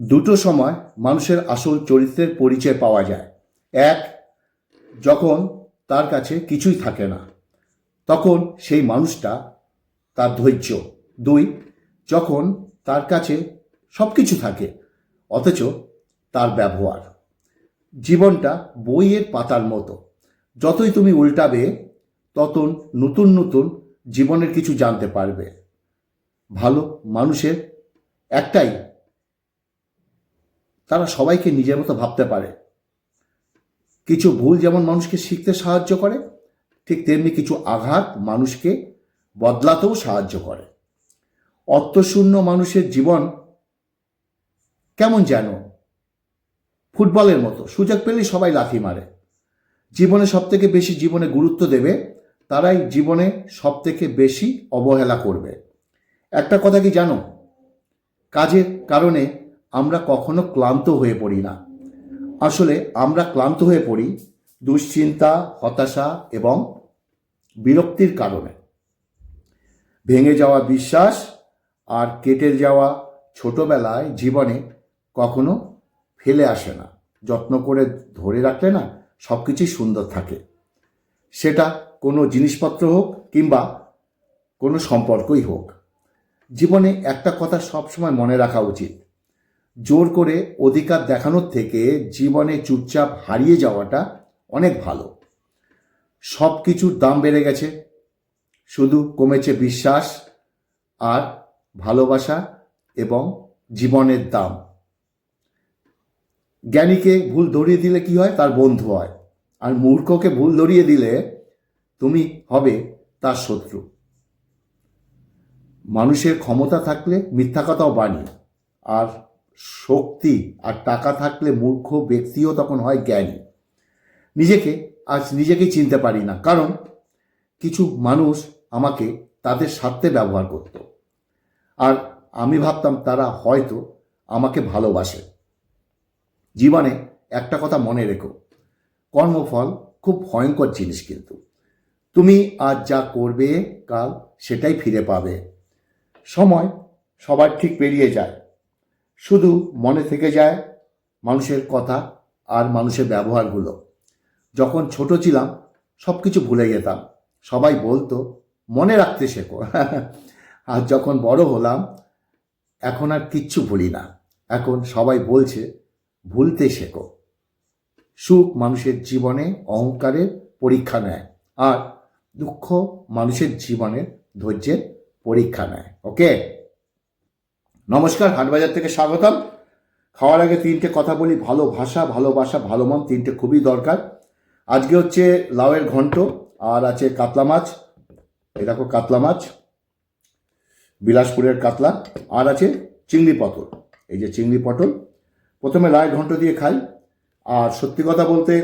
দুটো সময় মানুষের আসল চরিত্রের পরিচয় পাওয়া যায়। এক, যখন তার কাছে কিছুই থাকে না, তখন সেই মানুষটা তার ধৈর্য। দুই, যখন তার কাছে সব কিছু থাকে, অথচ তার ব্যবহার। জীবনটা বইয়ের পাতার মতো। যতই তুমি উল্টাবে তত নতুন নতুন জীবনের কিছু জানতে পারবে। ভালো মানুষের একটাই তারা সবাইকে নিজের মতো ভাবতে পারে। কিছু ভুল যেমন মানুষকে শিখতে সাহায্য করে, ঠিক তেমনি কিছু আঘাত মানুষকে বদলাতেও সাহায্য করে। অর্থশূন্য মানুষের জীবন কেমন যেন? ফুটবলের মতো। সুযোগ পেলেই সবাই লাথি মারে। জীবনে সব থেকে বেশি জীবনে গুরুত্ব দেবে, তারাই জীবনে সব থেকে বেশি অবহেলা করবে। একটা কথা কি জানো? কাজের কারণে আমরা কখনো ক্লান্ত হয়ে পড়ি না। আসলে আমরা ক্লান্ত হয়ে পড়ি দুশ্চিন্তা, হতাশা এবং বিরক্তির কারণে। ভেঙে যাওয়া বিশ্বাস আর কেটে যাওয়া ছোটবেলায় জীবনে কখনো ফেলে আসে না। যত্ন করে ধরে রাখলে না সব কিছুই সুন্দর থাকে। সেটা কোনো জিনিসপত্র হোক কিংবা কোনো সম্পর্কই হোক। জীবনে একটা কথা সবসময় মনে রাখা উচিত। জোর করে অধিকার দেখানোর থেকে জীবনে চুপচাপ হারিয়ে যাওয়াটা অনেক ভালো। সব কিছুর দাম বেড়ে গেছে। শুধু কমেছে বিশ্বাস আর ভালোবাসা এবং জীবনের দাম। জ্ঞানীকে ভুল ধরিয়ে দিলে কি হয়? তার বন্ধু হয়। আর মূর্খকে ভুল ধরিয়ে দিলে তুমি হবে তার শত্রু। মানুষের ক্ষমতা থাকলে মিথ্যা কথাও বাণী। আর শক্তি আর টাকা থাকলে মূর্খ ব্যক্তিও তখন হয় জ্ঞানী। নিজেকে, আজ নিজেকেই চিনতে পারি না, কারণ কিছু মানুষ আমাকে তাদের স্বার্থে ব্যবহার করত। আর আমি ভাবতাম তারা হয়তো আমাকে ভালোবাসে। জীবনে একটা কথা মনে রেখো, কর্মফল খুব ভয়ঙ্কর জিনিস কিন্তু। তুমি আজ যা করবে কাল সেটাই ফিরে পাবে। সময় সবার ঠিক পেরিয়ে যায়। শুধু মনে থেকে যায় মানুষের কথা আর মানুষের ব্যবহারগুলো। যখন ছোট ছিলাম সব কিছু ভুলে যেতাম। সবাই বলতো, মনে রাখতে শেখো। আর যখন বড় হলাম, এখন আর কিচ্ছু ভুলি না। এখন সবাই বলছে, ভুলতে শেখো। সুখ মানুষের জীবনে, অহংকারের পরীক্ষা নেয়। আর দুঃখ মানুষের জীবনের ধৈর্যের পরীক্ষা নেয়। ওকে নমস্কার, হাটবাজার থেকে স্বাগতম। খাওয়ার আগে তিনটে কথা বলি, ভালো ভাষা ভালোবাসা ভালো মন তিনটে খুবই দরকার। আজকে হচ্ছে লাউয়ের ঘন্ট, আর আছে কাতলা মাছ। দেখো কাতলা মাছ, বিলাসপুরের কাতলা, আর আছে চিংড়ি পটল। এই যে চিংড়ি পটল, প্রথমে লাউয়ের ঘন্ট দিয়ে খাই। আর সত্যি কথা বলতে,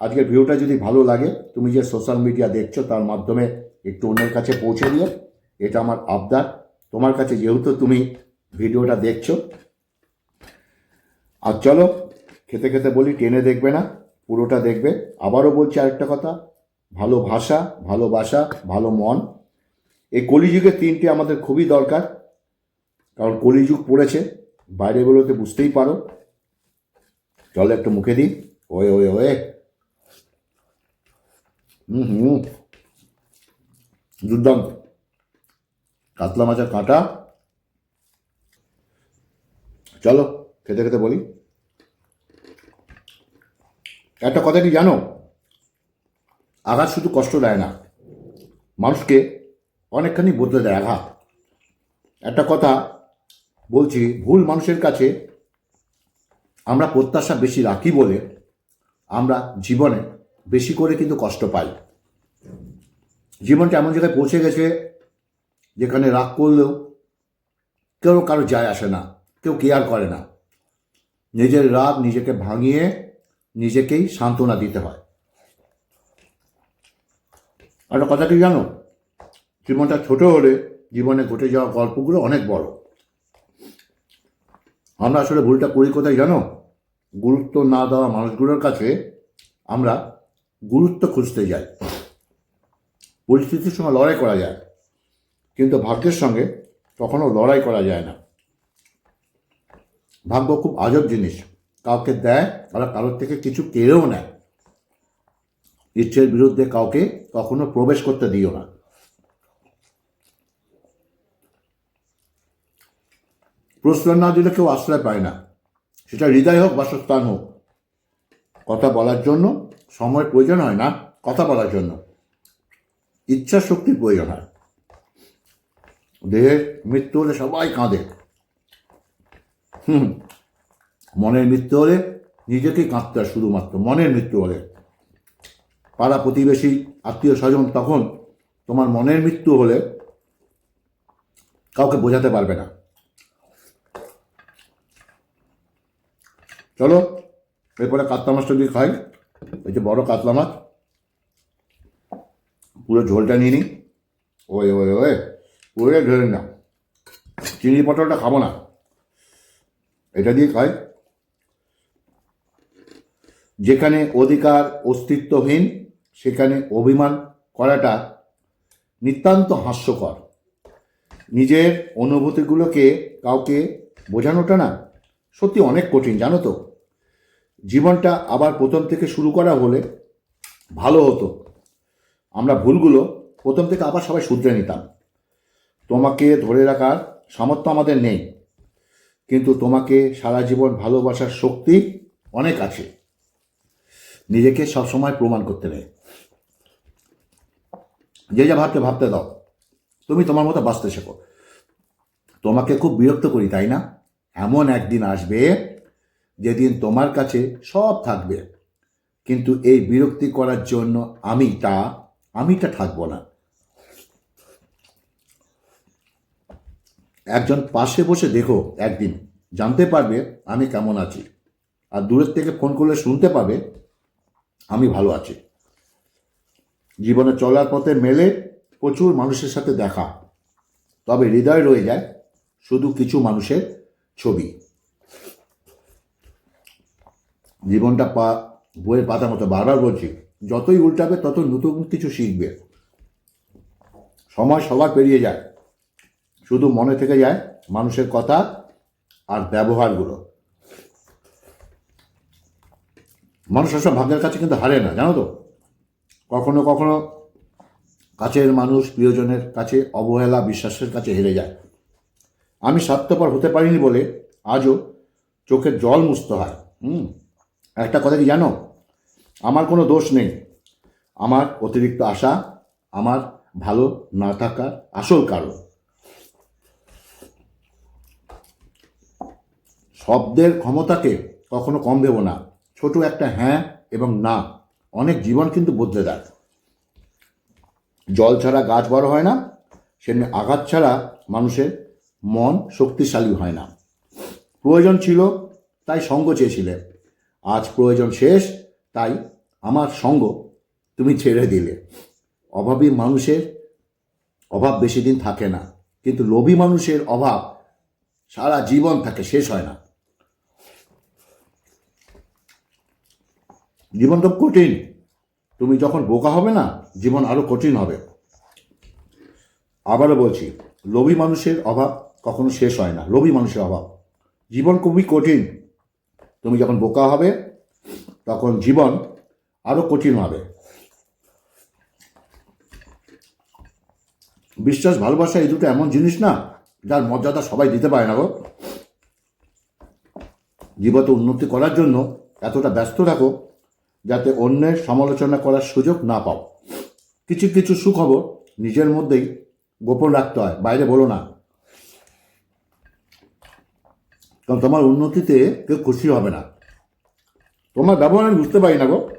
আজকের ভিডিওটা যদি ভালো লাগে, তুমি যে সোশ্যাল মিডিয়া দেখছ, তার মাধ্যমে একটু অন্যের কাছে পৌঁছে দিও এটা আমার আবদার। তোমার কাছে যেহেতু তুমি ভিডিওটা দেখছ। আর চলো, খেতে খেতে বলি, টেনে দেখবে না, পুরোটা দেখবে। আবারও বলছি আরেকটা কথা, ভালো ভাষা ভালোবাসা ভালো মন। এই কলিযুগের তিনটে আমাদের খুবই দরকার, কারণ কলিযুগ পড়েছে, বাইরে বেরোতে বুঝতেই পারো। চলো একটু মুখে দিই। ওয়ে ওয়ে ওয়ে। হুম হুম। দুর্দান্ত কাতলা মাছের কাঁটা। চলো, খেতে খেতে বলি। একটা কথা কি জানো? আঘাত শুধু কষ্ট দেয় না, মানুষকে অনেকখানি বদলে দেয় আঘাত। একটা কথা বলছি, ভুল মানুষের কাছে আমরা প্রত্যাশা বেশি রাখি বলে আমরা জীবনে বেশি করে কিন্তু কষ্ট পাই। জীবনটা এমন জায়গায় পৌঁছে গেছে যেখানে রাগ করলেও কেউ কারও যায় আসে না। কেউ কেয়ার করে না। নিজের রাগ নিজেকে ভাঙিয়ে নিজেকেই সান্ত্বনা দিতে হয়। একটা কথা কি জানো? জীবনটা ছোট হলে জীবনে ঘটে যাওয়া গল্পগুলো অনেক বড়। আমরা আসলে ভুলটা করি কোথায় জানো? গুরুত্ব না দেওয়া মানুষগুলোর কাছে আমরা গুরুত্ব খুঁজতে যাই। পরিস্থিতির সঙ্গে লড়াই করা যায়। কিন্তু ভাগ্যের সঙ্গে কখনো লড়াই করা যায় না। ভাগ্য খুব আজব জিনিস। কাউকে দেয়, আবার কারোর থেকে কিছু কেড়েও নেয়। ইচ্ছের বিরুদ্ধে কাউকে কখনো প্রবেশ করতে দিও না। প্রশ্রয় না দিলে কেউ আশ্রয় পায় না। সেটা হৃদয় হোক, বাসস্থান হোক। কথা বলার জন্য সময়ের প্রয়োজন হয় না, কথা বলার জন্য। ইচ্ছা শক্তির প্রয়োজন হয়। দেহের মৃত্যু হলে সবাই কাঁদে। হুম। মনের মৃত্যু হলে নিজেকেই কাঁদতে হয় শুধুমাত্র, মনের মৃত্যু হলে। পাড়া প্রতিবেশী, আত্মীয় স্বজন তখন তোমার মনের মৃত্যু হলে কাউকে বোঝাতে পারবে না। চলো, এরপরে কাতলা মাছটা দিয়ে খাই। ওই যে বড় কাতলা মাছ। পুরো ঝোলটা নিয়ে নিই ওই ওই ওই পুরো ঢেলে না চিনি পটলটা খাব না। এটা দিয়ে খাই যেখানে অধিকার অস্তিত্বহীন, সেখানে অভিমান করাটা নিতান্ত হাস্যকর। নিজের অনুভূতিগুলোকে কাউকে বোঝানোটা না, সত্যি অনেক কঠিন, জানো তো? জীবনটা আবার প্রথম থেকে শুরু করা হলে ভালো হতো। আমরা ভুলগুলো প্রথম থেকে আবার সবাই শুধরে নিতাম। তোমাকে ধরে রাখার সামর্থ্য আমাদের নেই। কিন্তু তোমাকে সারা জীবন ভালোবাসার শক্তি অনেক আছে। নিজেকে সবসময় প্রমাণ করতে নেই। যে যা ভাবতে ভাবতে দাও। তুমি তোমার মতো বাঁচতে শেখো। তোমাকে খুব বিরক্ত করি, তাই না? এমন একদিন আসবে যেদিন তোমার কাছে সব থাকবে। কিন্তু এই বিরক্তি করার জন্য আমি তা আমিটা থাকব না। একজন পাশে বসে দেখো একদিন, জানতে পারবে আমি কেমন আছি। আর দূরের থেকে ফোন করলে শুনতে পাবে আমি ভালো আছি। জীবনে চলার পথে মেলে, প্রচুর মানুষের সাথে দেখা। তবে হৃদয় রয়ে যায় শুধু কিছু মানুষের ছবি। জীবনটা পা, বইয়ের পাতা মতো বারবার বলছি, যতই উল্টাবে তত নতুন কিছু শিখবে। সময় সবার পেরিয়ে যায়। শুধু মনে থেকে যায় মানুষের কথা আর ব্যবহারগুলো। মানুষ সব ভাগ্যের কাছে কিন্তু হারে না, জানো তো? কখনো কখনো কাছের মানুষ, প্রিয়জনের কাছে অবহেলা, বিশ্বাসের কাছে হেরে যায়। আমি স্বার্থপর হতে পারিনি বলে আজও চোখের জল মুছতে হয়, হুম? একটা কথা কি জানো? আমার কোনো দোষ নেই। আমার অতিরিক্ত আশা, আমার ভালো না থাকার আসল কারণ। শব্দের ক্ষমতাকে কখনো কম দেব না। ছোট একটা হ্যাঁ এবং না, অনেক জীবন কিন্তু বদলে দেয়। জল ছাড়া গাছ বড় হয় না, সেমনি আঘাত ছাড়া মানুষের মন শক্তিশালী হয় না। প্রয়োজন ছিল, তাই সঙ্গ চেয়েছিলে। আজ প্রয়োজন শেষ, তাই আমার সঙ্গ তুমি ছেড়ে দিলে। অভাবী মানুষের অভাব বেশি দিন থাকে না, কিন্তু লোভী মানুষের অভাব সারা জীবন থাকে, শেষ হয় না। জীবন তো কঠিন। তুমি যখন বোকা হবে না, জীবন আরও কঠিন হবে। আবারও বলছি, লোভী মানুষের অভাব কখনো শেষ হয় না, লোভী মানুষের অভাব। জীবন খুবই কঠিন। তুমি যখন বোকা হবে, তখন জীবন আরও কঠিন হবে। বিশ্বাস, ভালোবাসা এই দুটো এমন জিনিস না, যার মর্যাদা সবাই দিতে পারে না গো। জীবনে উন্নতি করার জন্য এতটা ব্যস্ত থাকো যাতে অন্যের সমালোচনা করার সুযোগ না পাও। কিছু কিছু সুখবর নিজের মধ্যেই গোপন রাখতে হয়, বাইরে বলো না। কারণ তোমার উন্নতিতে কেউ খুশি হবে না। তোমার ব্যবহার আমি বুঝতে পারি না গো।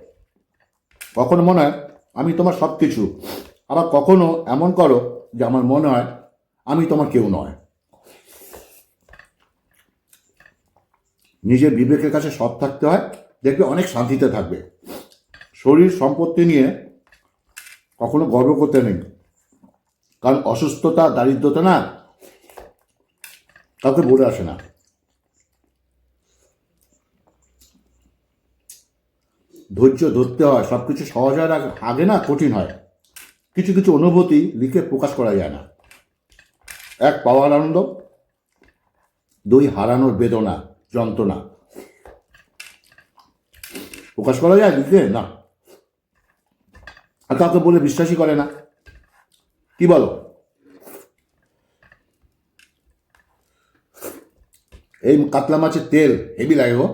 কখনো মনে হয় আমি তোমার সব কিছু আবার কখনো এমন করো যে আমার মনে হয় আমি তোমার কেউ নয়। নিজের বিবেকের কাছে সৎ থাকতে হয়, দেখবে অনেক শান্তিতে থাকবে। শরীর সম্পত্তি নিয়ে কখনো গর্ব করতে নেই। কারণ অসুস্থতা, দারিদ্রতা না, কাউকে বলে আসে না। ধৈর্য ধরতে হয় সব কিছু সহজ হয় আগে- না কঠিন হয়। কিছু কিছু অনুভূতি লিখে প্রকাশ করা যায় না। এক, পাওয়ার আনন্দ। দুই, হারানোর বেদনা, যন্ত্রণা। প্রকাশ করা যায় লিখে? না। আর কাউকে বলে বিশ্বাসই করে না। কি বলো? এই কাতলা মাছের তেল, হেভি লাগে গো।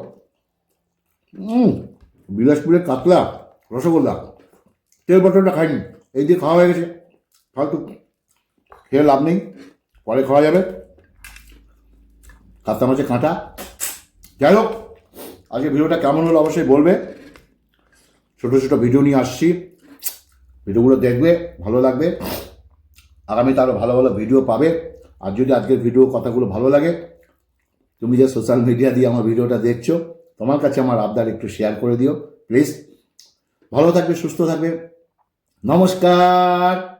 বিলাসপুরের কাতলা, রসগোল্লা। তেল বটলটা খাইনি, এই দিয়ে খাওয়া হয়ে গেছে। ফালতু, খেয়ে লাভ নেই, পরে খাওয়া যাবে। কাতলা মাছের কাঁটা। যাই হোক, আজকে ভিডিওটা কেমন হলো অবশ্যই বলবে। ছোটো ছোটো ভিডিও নিয়ে আসছি। ভিডিওগুলো দেখবে, ভালো লাগবে। আগামীতে আরও ভালো ভালো ভিডিও পাবে। আর যদি আজকের ভিডিও কথাগুলো ভালো লাগে, তুমি যে সোশ্যাল মিডিয়া দিয়ে আমার ভিডিওটা দেখছ, তোমার কাছে আমার আবদার একটু শেয়ার করে দিও প্লিজ ভালো থাকবে, সুস্থ থাকবে। নমস্কার!